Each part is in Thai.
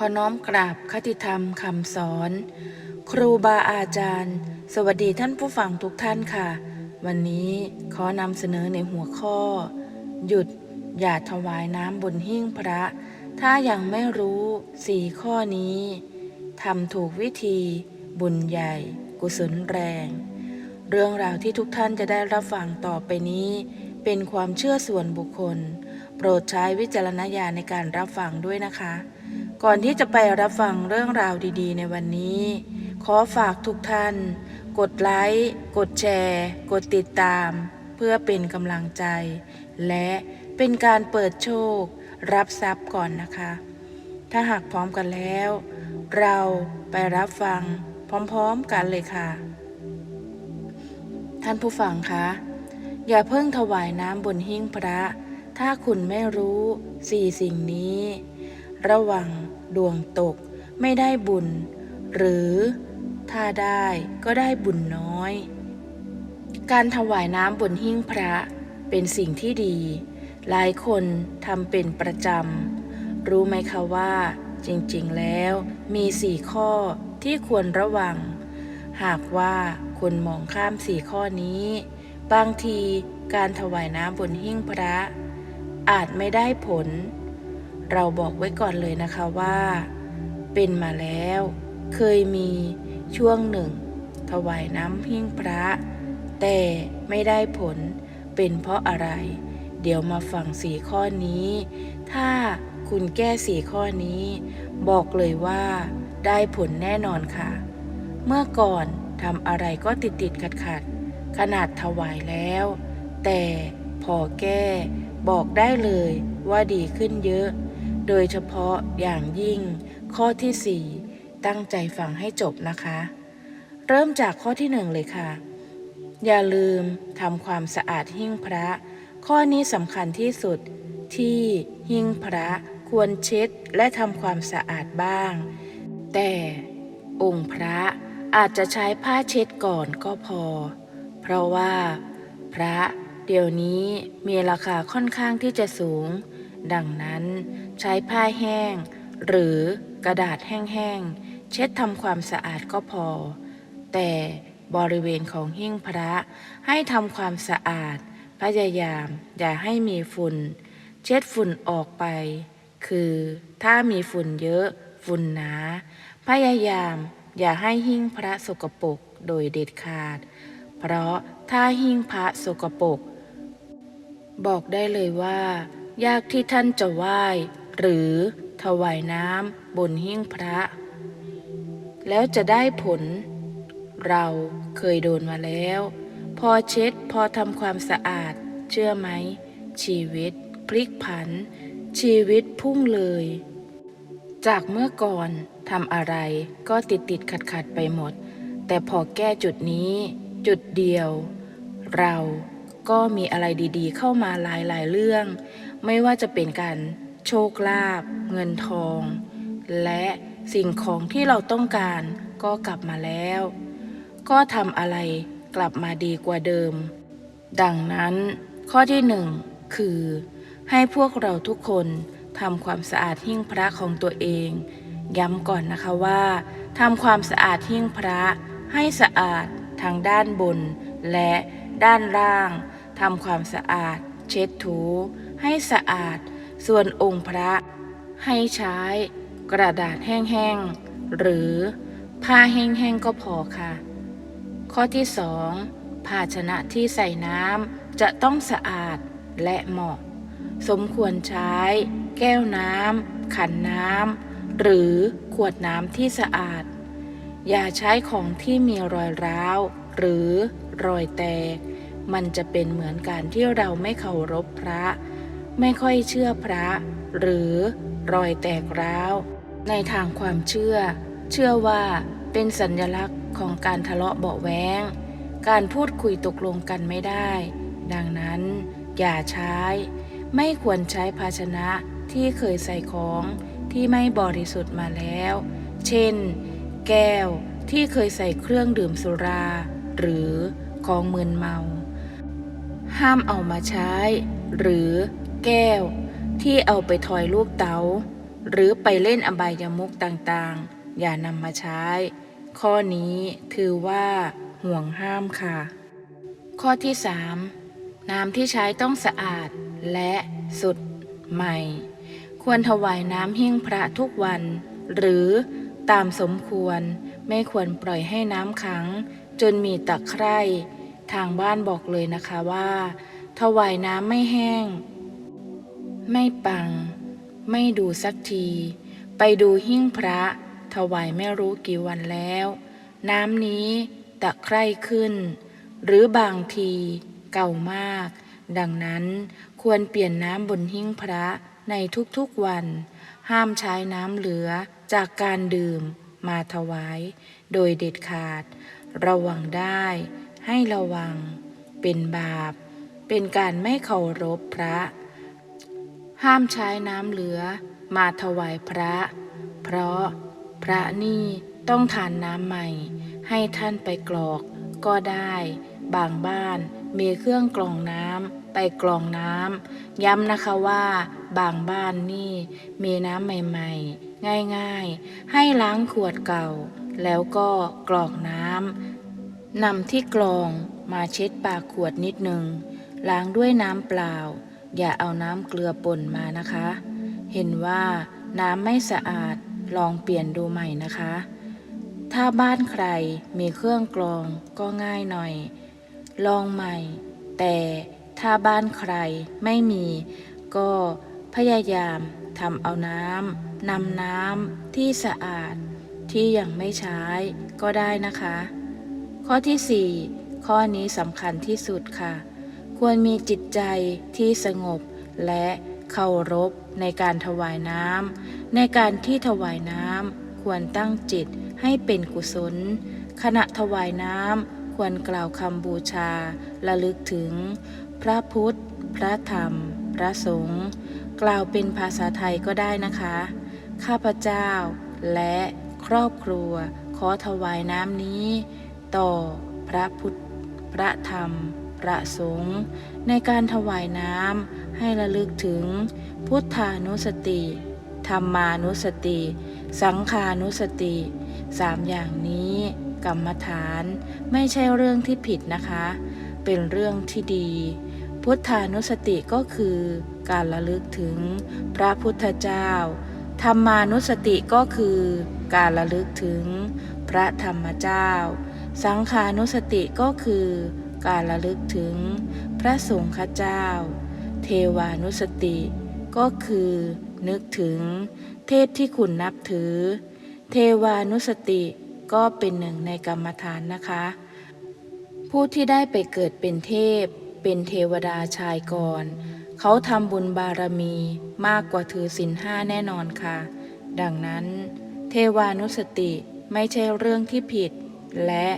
ขอน้อมกราบคติธรรมคำสอน ครูบาอาจารย์ สวัสดีท่านผู้ฟังทุกท่านค่ะ วันนี้ขอนำเสนอในหัวข้อ หยุดอย่าถวายน้ำบนหิ้งพระ ถ้ายังไม่รู้สี่ข้อนี้ทำถูกวิธี บุญใหญ่ กุศลแรง เรื่องราวที่ทุกท่านจะได้รับฟังต่อไปนี้ เป็นความเชื่อส่วนบุคคล โปรดใช้วิจารณญาณในการรับฟังด้วยนะคะ ก่อนที่จะไปรับฟังเรื่องราวดีๆ ในวันนี้ ขอฝากทุกท่าน กดไลค์ กดแชร์ กดติดตาม เพื่อเป็นกำลังใจ และเป็นการเปิดโชครับทรัพย์ก่อนนะคะ ถ้าหากพร้อมกันแล้ว เราไปรับฟังพร้อมๆกันเลยค่ะ ท่านผู้ฟังคะอย่าเพิ่งถวายน้ำบนหิ้งพระ ถ้าคุณไม่รู้สี่สิ่งนี้ ระวัง ดวงตก ไม่ได้บุญ หรือถ้าได้ก็ได้บุญน้อย การถวายน้ำบนหิ้งพระเป็นสิ่งที่ดี หลายคนทำเป็นประจำ รู้ไหมคะว่า จริงๆแล้วมีสี่ข้อที่ควรระวัง หากว่าคุณมองข้ามสี่ข้อนี้ บางทีการถวายน้ำบนหิ้งพระ อาจไม่ได้ผล เราบอกไว้ก่อนเลยนะคะว่า เป็นมาแล้ว เคยมีช่วงหนึ่ง ถวายน้ำหิ้งพระ แต่ไม่ได้ผลเป็นเพราะอะไร เดี๋ยวมาฟังสี่ข้อนี้ ถ้าคุณแก้สี่ข้อนี้ บอกเลยว่า ได้ผลแน่นอนค่ะ เมื่อก่อนทำอะไรก็ติดติดขัดขัดขนาดถวายแล้ว แต่พอแก้ บอกได้เลยว่าดีขึ้นเยอะ โดยเฉพาะอย่างยิ่ง ข้อที่ 4 ตั้งใจฟังให้จบนะคะ เริ่มจากข้อที่หนึ่งเลยค่ะ อย่าลืมทำความสะอาดหิ้งพระ ข้อนี้สำคัญที่สุดที่หิ้งพระควรเช็ดและทำความสะอาดบ้าง แต่องค์พระอาจจะใช้ผ้าเช็ดก่อนก็พอ เพราะว่า พระเดี๋ยวนี้มีราคาค่อนข้างที่จะสูง ดังนั้นใช้ผ้าแห้ง หรือกระดาษแห้งๆ เช็ดทำความสะอาดก็พอ แต่บริเวณของหิ้งพระให้ทำความสะอาด พยายามอย่าให้มีฝุ่น เช็ดฝุ่นออกไป คือถ้ามีฝุ่นเยอะฝุ่นหนา พยายามอย่าให้หิ้งพระสกปรกโดยเด็ดขาด เพราะถ้าหิ้งพระสกปรกบอกได้เลยว่า ยากที่ท่านจะไหว้หรือถวายน้ำบนหิ้งพระ แล้วจะได้ผล เราเคยโดนมาแล้ว พอเช็ดพอทำความสะอาด เชื่อไหม ชีวิต พลิกผัน ชีวิตพุ่งเลย จากเมื่อก่อนทำอะไรก็ติดติดขัดขัดไปหมด แต่พอแก้จุดนี้ จุดเดียว เราก็มีอะไรดีๆ เข้ามาหลายๆเรื่อง ไม่ว่าจะเป็นการโชคลาภเงินทอง และสิ่งของที่เราต้องการก็กลับมาแล้ว ก็ทำอะไรกลับมาดีกว่าเดิม ดังนั้น ข้อที่หนึ่งคือ ให้พวกเราทุกคนทำความสะอาดหิ้งพระของตัวเอง ย้ำก่อนนะคะว่าทำความสะอาดหิ้งพระให้สะอาดทั้งด้านบน และด้านล่างทำความสะอาด เช็ดถู ให้สะอาด ส่วนองค์พระ ให้ใช้กระดาษแห้งๆ หรือผ้าแห้งๆ ก็พอค่ะ ข้อที่สองภาชนะที่ใส่น้ำจะต้องสะอาดและเหมาะ สมควรใช้ แก้วน้ำขันน้ำหรือขวดน้ำที่สะอาด อย่าใช้ของที่มีรอยร้าว หรือรอยแตก มันจะเป็นเหมือนการที่เราไม่เคารพพระ ไม่ค่อยเชื่อพระ หรือรอยแตกร้าว ในทางความเชื่อ เชื่อว่าเป็นสัญลักษณ์ของการทะเลาะเบาแว้งการพูดคุยตกลงกันไม่ได้ ดังนั้นอย่าใช้ ไม่ควรใช้ภาชนะที่เคยใส่ของที่ไม่บริสุทธิ์มาแล้ว เช่น แก้วที่เคยใส่เครื่องดื่มสุรา หรือของมึนเมา ห้ามเอามาใช้ หรือ แก้ว ที่เอาไปทอยลูกเตา๋า หรือไปเล่นอบายมุกต่างๆ อย่านำมาใช้ ข้อนี้ถือว่า ห่วงห้ามค่ะ ข้อที่ 3 น้ำที่ใช้ต้องสะอาดและสุดใหม่ ควรถวายน้ำหิ้งพระทุกวัน หรือตามสมควรไม่ควรปล่อยให้น้ำขัง จนมีตะไคร่ทางบ้านบอกเลยนะคะว่า ถวายน้ำไม่แห้ง ไม่ปัง ไม่ดูสักที ไปดูหิ้งพระ ถวายไม่รู้กี่วันแล้ว น้ำนี้ตะไคร่ขึ้น หรือบางทีเก่ามาก ดังนั้นควรเปลี่ยนน้ำบนหิ้งพระในทุกๆวัน ห้ามใช้น้ำเหลือจากการดื่มมาถวาย โดยเด็ดขาด ระวังได้ ให้ระวัง เป็นบาป เป็นการไม่เคารพพระ ห้ามใช้น้ำเหลือมาถวายพระ เพราะพระนี่ต้องทานน้ำใหม่ ให้ท่านไปกรอกก็ได้ บางบ้านมีเครื่องกรองน้ำไปกรองน้ำย้ำนะคะว่า บางบ้านนี่มีน้ำใหม่ๆ ง่ายๆ ให้ล้างขวดเก่า แล้วก็กรอกน้ำนำที่กรองมาเช็ดปากขวดนิดหนึ่งล้างด้วยน้ำเปล่า อย่าเอาน้ำเกลือป่นมานะคะ เห็นว่าน้ำไม่สะอาดลองเปลี่ยนดูใหม่นะคะ ถ้าบ้านใครมีเครื่องกรองก็ง่ายหน่อย ลองใหม่ แต่ถ้าบ้านใครไม่มีก็พยายามทำเอาน้ำนำน้ำที่สะอาดที่ยังไม่ใช้ก็ได้นะคะ ข้อที่ 4 ข้อนี้สำคัญที่สุดค่ะ ควรมีจิตใจที่สงบและเคารพในการถวายน้ำ ในการที่ถวายน้ำควรตั้งจิตให้เป็นกุศล ขณะถวายน้ำควรกล่าวคำบูชาระลึกถึง พระพุทธ พระธรรม พระสงฆ์กล่าวเป็นภาษาไทยก็ได้นะคะ ข้าพเจ้า และครอบครัว ขอถวายน้ำนี้ ต่อพระพุทธ พระธรรม พระสงฆ์ในการถวายน้ำให้ระลึกถึง พุทธานุสติธรรมานุสติ สังขานุสติสามอย่างนี้กรรมฐานไม่ใช่เรื่องที่ผิดนะคะ เป็นเรื่องที่ดี พุทธานุสติก็คือการระลึกถึงพระพุทธเจ้า ธรรมานุสติก็คือการระลึกถึงพระธรรมเจ้า สังขานุสติก็คือ การระลึกถึงพระสงฆ์เจ้า เทวานุสติ ก็คือนึกถึงเทพที่คุณนับถือ เทวานุสติก็เป็นหนึ่งในกรรมฐานนะคะ ผู้ที่ได้ไปเกิดเป็นเทพ เป็นเทวดาชายก่อน เขาทำบุญบารมีมากกว่าถือศีลห้าแน่นอนค่ะ ดังนั้น เทวานุสติไม่ใช่เรื่องที่ผิด และ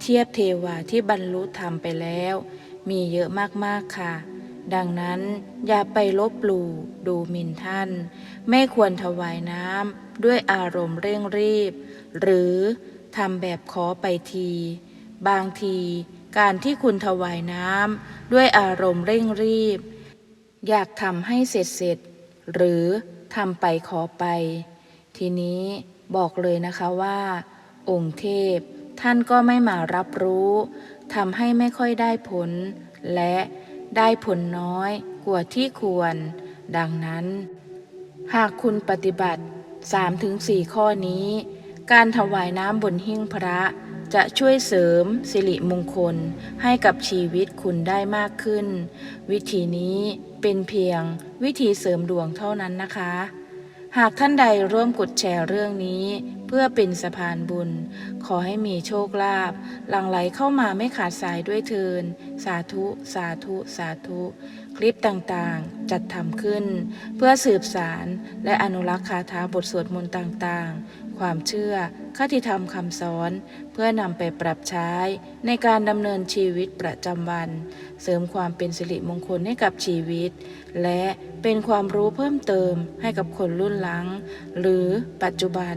เทียบเทวาที่บรรลุธรรมไปแล้ว มีเยอะมากๆค่ะ ดังนั้นอย่าไปลบหลู่ดูหมิ่นท่าน ไม่ควรถวายน้ำด้วยอารมณ์เร่งรีบ หรือทำแบบขอไปที บางทีการที่คุณถวายน้ำด้วยอารมณ์เร่งรีบ อยากทำให้เสร็จเสร็จ หรือทำไปขอไป ทีนี้บอกเลยนะคะว่า องค์เทพ ท่านก็ไม่มารับรู้ทำให้ไม่ค่อยได้ผล และได้ผลน้อยกว่าที่ควร ดังนั้น หากคุณปฏิบัติ 3-4 ข้อนี้ การถวายน้ำบนหิ้งพระจะช่วยเสริมสิริมงคลให้กับชีวิตคุณได้มากขึ้น วิธีนี้เป็นเพียงวิธีเสริมดวงเท่านั้นนะคะ หากท่านใดร่วมกดแชร์เรื่องนี้ เพื่อเป็นสะพานบุญ ขอให้มีโชคลาภหลั่งไหลเข้ามาไม่ขาดสายด้วยเทิน สาธุ สาธุ สาธุ คลิปต่างๆ จัดทำขึ้น เพื่อสืบสารและอนุรักษ์คาถาบทสวดมนต์ต่างๆ ความเชื่อคติธรรมคำสอน เพื่อนำไปปรับใช้ในการดำเนินชีวิตประจำวัน เสริมความเป็นสิริมงคลให้กับชีวิต และเป็นความรู้เพิ่มเติมให้กับคนรุ่นหลัง หรือปัจจุบัน